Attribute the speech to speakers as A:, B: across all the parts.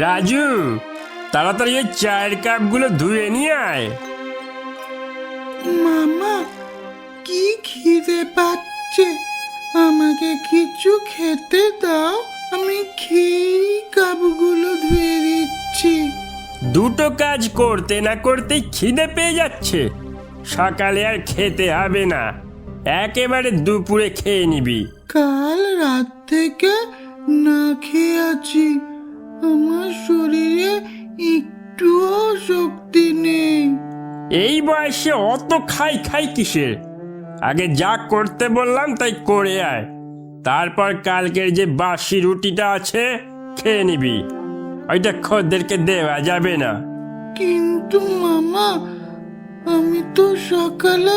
A: রাজু তাড়াতাড়ি ওই চায়ের কাপগুলো ধুয়ে নিয়ে আয়।
B: মামা কি খিদে পাচ্ছে? আমাকে কিছু খেতে দাও। আমি খেয়েই কাপগুলো ধুয়ে দিচ্ছি।
A: দুটো কাজ করতে না করতে খিদে পেয়ে যাচ্ছে। সকালে আর খেতে হবে না। একেবারে দুপুরে খেয়ে নিবি।
B: কাল রাত থেকে না খেয়ে আছি। আমার শরীরে একটুও শক্তি নেই।
A: এই বয়সে অত খাই খাই কিসের? আগে যা করতে বললাম তাই করে আয়। তারপর কালকের যে বাসি রুটিটা আছে খেয়ে নিবি। ওইটা খদ্দেরকে দেওয়া যাবে না।
B: কিন্তু মামা আমি তো সকালে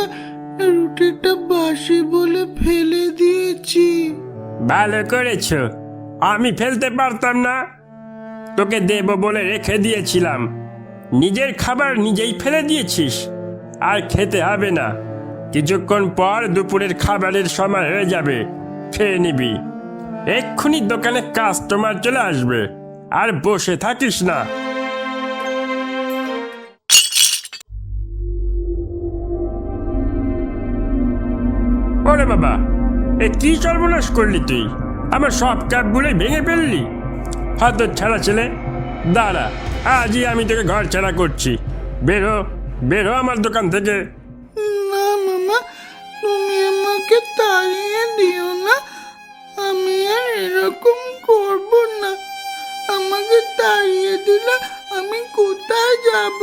B: রুটিটা বাসি বলে ফেলে দিয়েছি।
A: ভালো করেছ। আমি ফেলতে পারতাম না। তোকে দেব বলে রেখে দিয়েছিলাম। নিজের খাবার নিজেই ফেলে দিয়েছিস, আর খেতে হবে না। কিছুক্ষণ পর দুপুরের খাবারের সময় হয়ে যাবে, খেয়ে নিবি। এক্ষুনি দোকানে কাস্টমার চলে আসবে, আর বসে থাকিস না। ওরে বাবা, এ কি সর্বনাশ করলি তুই? আমার সব কাপগুলোই ভেঙে ফেললি। হয়তো ছাড়া ছেলে? দাঁড়া আজই আমি তোকে ঘর ছাড়া করছি। বেরো বেরো আমার দোকান থেকে।
B: না মামা তুমি আমাকে তাড়িয়ে দিও না। আমি আর এরকম করব না। আমাকে তাড়িয়ে দিলে আমি কোথায় যাব?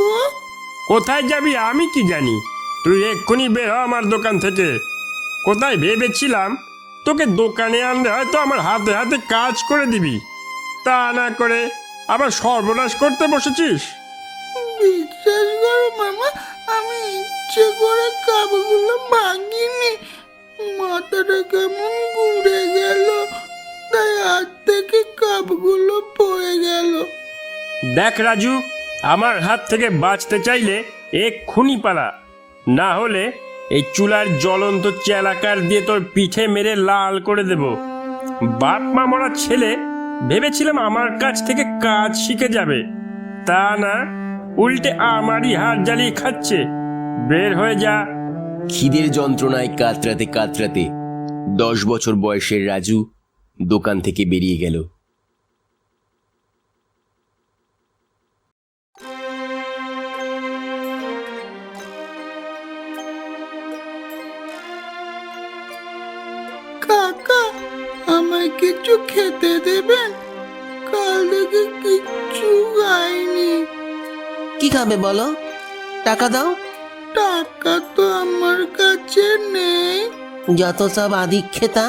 A: কোথায় যাবি আমি কি জানি? তুই এক্ষুনি বের হ আমার দোকান থেকে। কোথায় ভেবেছিলাম তোকে দোকানে আনলে হয়তো আমার হাতে হাতে কাজ করে দিবি। তা না করে আবার সর্বনাশ করতে বসেছিস?
B: বিশ্বাস করো মামা আমি ইচ্ছে করে কাপগুলো ভাঙিনি। মাথাটা কেমন ঘুরে গেল তাই হাত থেকে কাপগুলো পড়ে গেল।
A: দেখ রাজু আমার হাত থেকে বাঁচতে চাইলে এক্ষুনি পালা। না হলে এই চুলার জ্বলন্ত চেলাকার দিয়ে তোর পিঠে মেরে লাল করে দেব। বাপ মা মরা ছেলে ভেবেছিলাম আমার কাছ থেকে কাজ শিখে যাবে। তা না, উল্টে আমারই হাত জ্বালিয়ে খাচ্ছে। বের হয়ে যা।
C: খিদের যন্ত্রণায় কাতরাতে কাতরাতে দশ বছর বয়সের রাজু দোকান থেকে বেরিয়ে গেল।
B: কিছু খেতে দেবেন কাল থেকে কিচ্ছু খাইনি।
D: কি খাবে বলো? টাকা দাও।
B: টাকা তো আমার কাছে নেই।
D: যত সব আদিক খেতা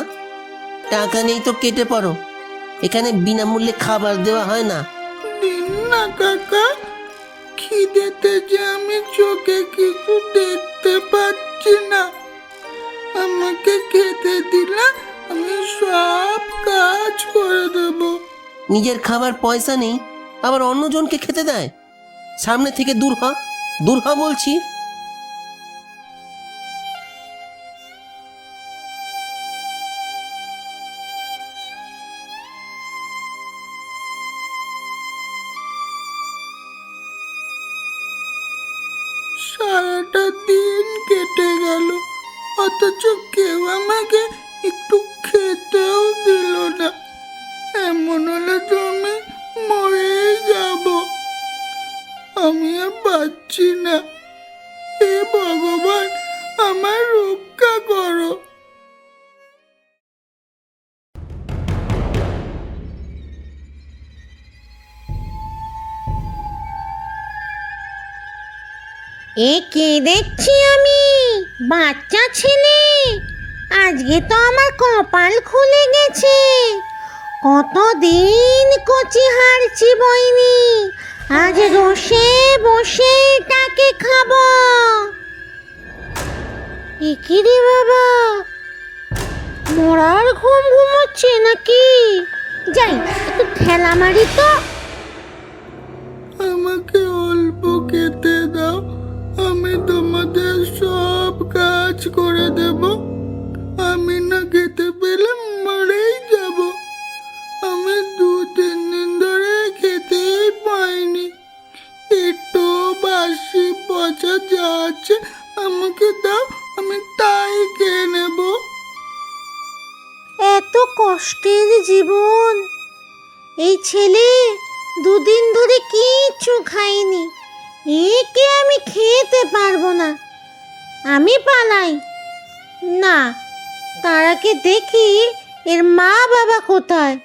D: টাকা নেই তো কেটে পড়ো। এখানে বিনামূল্যে খাবার দেওয়া হয় না।
B: দিন না কাকা খিদেতে যে আমি চোখে কিছু দেখতে পাচ্ছি না। আমাকে খেতে দিলে আমি সব কাজ করে দেব।
D: নিজের খাবার পয়সা নেই আবার অন্যজনকে খেতে দেয়? সামনে থেকে দূর হ দূর হ বলছি।
B: সারাটা দিন কেটে গেল অথচ কেউ আমাকে
E: এ কে দেখছি আমি, বাচ্চা ছেলে। আজকে তো আমার কপাল খুলে গেছে। কতদিন কচি হারছি বইনি আজ রসে বসে তাকে খাব। একি রে বাবা, মরার ঘুম ঘুমোচ্ছে নাকি? যাই, একটু ঠেলা মারি তো।
B: কাজ করে দেব। আমি না খেতে পেলে মরেই যাব। আমি দু, তিন দিন ধরে খেতেই পাইনি। একটু বাসি পচা যা আছে আমাকে দাও, আমি তাই খেয়ে নেব।
E: এত কষ্টের জীবন। এই ছেলে দুদিন ধরে কিচ্ছু খাইনি একে আমি খেতে পারব না। আমি পালাই না, তারাকে দেখি এর মা বাবা কোথায়?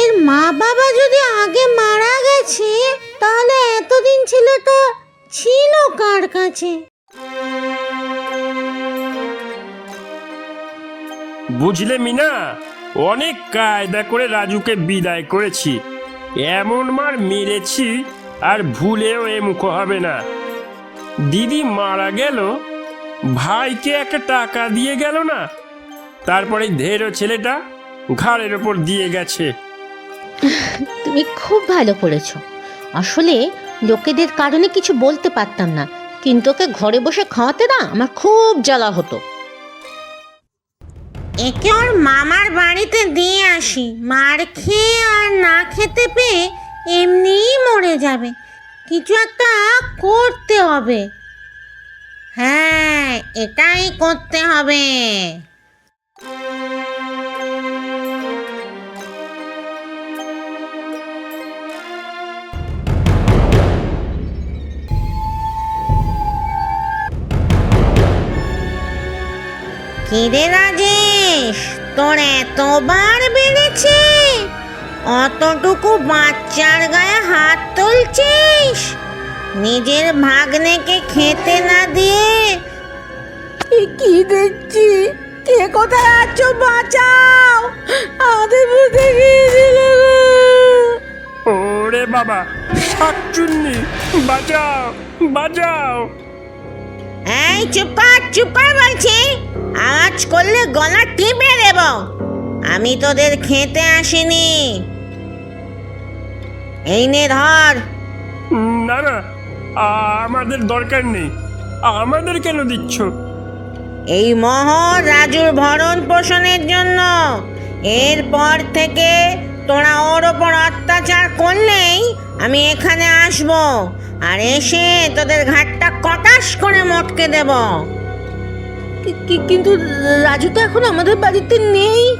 E: এর মা বাবা যদি আগে মারা গেছে, তাহলে এতদিন ছেলেটা ছিল কার কাছে?
A: বুঝলে মিনা? অনেক কায়দা করে রাজুকে বিদায় করেছি। এমন মার মেরেছি আর ভুলেও এ মুখ হবে না। দিদি মারা গেল, ভাইকে একটা টাকা দিয়ে গেল না? তারপরে ধেরো ছেলেটা ঘাড়ের ওপর দিয়ে গেছে।
F: তুমি খুব ভালো করেছ। আসলে লোকেদের কারণে কিছু বলতে পারতাম না, কিন্তু ওকে ঘরে বসে খাওয়াতে না আমার খুব জ্বালা হতো।
E: একে ওর মামার বাড়িতে দিয়ে আসি। মার খেয়ে আর না খেতে পেয়ে এমনিই মরে যাবে। কিছু একটা করতে হবে। হ্যাঁ এটাই করতে হবে। কিরে রাজেশ তোর এতবার বেড়েছে। অতটুকু বাচ্চার গায়ে হাত তুলছিস। নিজের ভাগ্নেকে খেতে না দিয়ে। কি দেখছি? কে কোথায় আছো? বাঁচাও! আমাদের বুঝে গিয়েছিল
A: ওরে বাবা শাকচুন্নি বাঁচাও বাঁচাও।
E: এই চুপার চুপার বলছি। আওয়াজ করলে গলা টিপে দেব। আমি তোদের খেতে আসিনি। এই নে ধর।
A: না না আমাদের দরকার নেই। আমাদের কেন দিচ্ছ?
E: এই মোহর রাজুর ভরণ পোষণের জন্য। এরপর থেকে তোরা ওর ওপর অত্যাচার করলেই আমি এখানে আসব। আর এসে তোদের ঘাটটা কটাস করে মটকে দেব।
F: কিন্তু রাজু তো এখন আমাদের বাড়িতে নেই।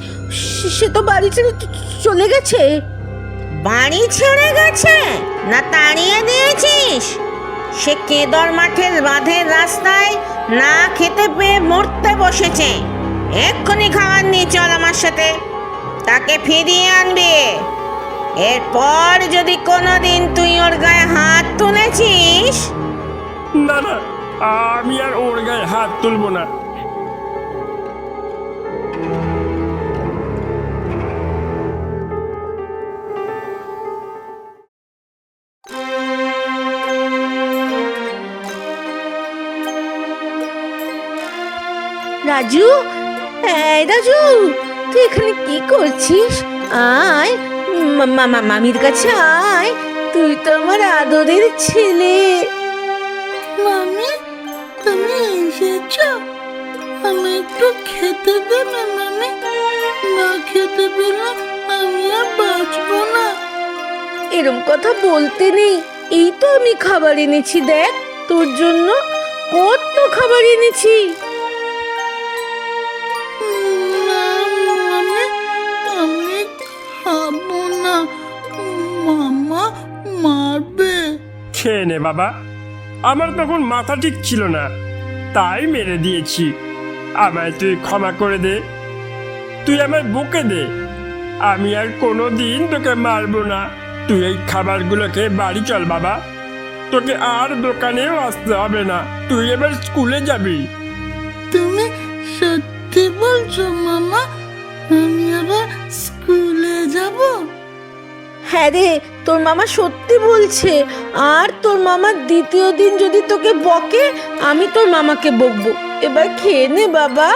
F: সে তো বাড়ি ছেড়ে চলে গেছে।
E: বাড়ি ছেড়ে গেছে? না তাড়িয়ে দিয়েছিস? সে কেদর মাঠের বাঁধের রাস্তায় না খেতে পেয়ে মরতে বসেছে। এক্ষুনি খাবার নিয়ে চল আমার সাথে। তাকে ফিরিয়ে আনবি। এরপর যদি কোনোদিন তুই ওর গায়ে হাত তুলেছিস?
A: না না আমি আর ওর গায়ে হাত তুলবো না।
F: রাজু এই রাজু তুই এখানে কি করছিস? আয় মামির কাছে আয়। তুই তো আমার আদরের ছেলে।
B: মামি তুমি এসেছ? আমি একটু খেতে দেবে মামি। না খেতে পেলে আমি আর বাঁচবো না।
F: এরম কথা বলতে নেই। এই তো আমি খাবার এনেছি দেখ। তোর জন্য কত খাবার এনেছি।
A: খেয়ে নে বাবা। আমার তখন মাথা ঠিক ছিল না তাই মেরে দিয়েছি। আমায় তুই ক্ষমা করে দে। তুই আমায় বুকে দে। আমি আর কোনো দিন তোকে মারবো না। তুই এই খাবারগুলো খেয়ে বাড়ি চল বাবা। তোকে আর দোকানেও আসতে হবে না। তুই এবার স্কুলে যাবি।
B: তুমি সত্যি বলছো মামা? আমি আবার স্কুলে যাব?
F: হ্যাঁ রে তোর মামা সত্যি বলছে, আর তোর মামা দ্বিতীয় দিন যদি তোকে বকে, আমি তোর মামাকে বকবো। এবার খেয়ে নে বাবা।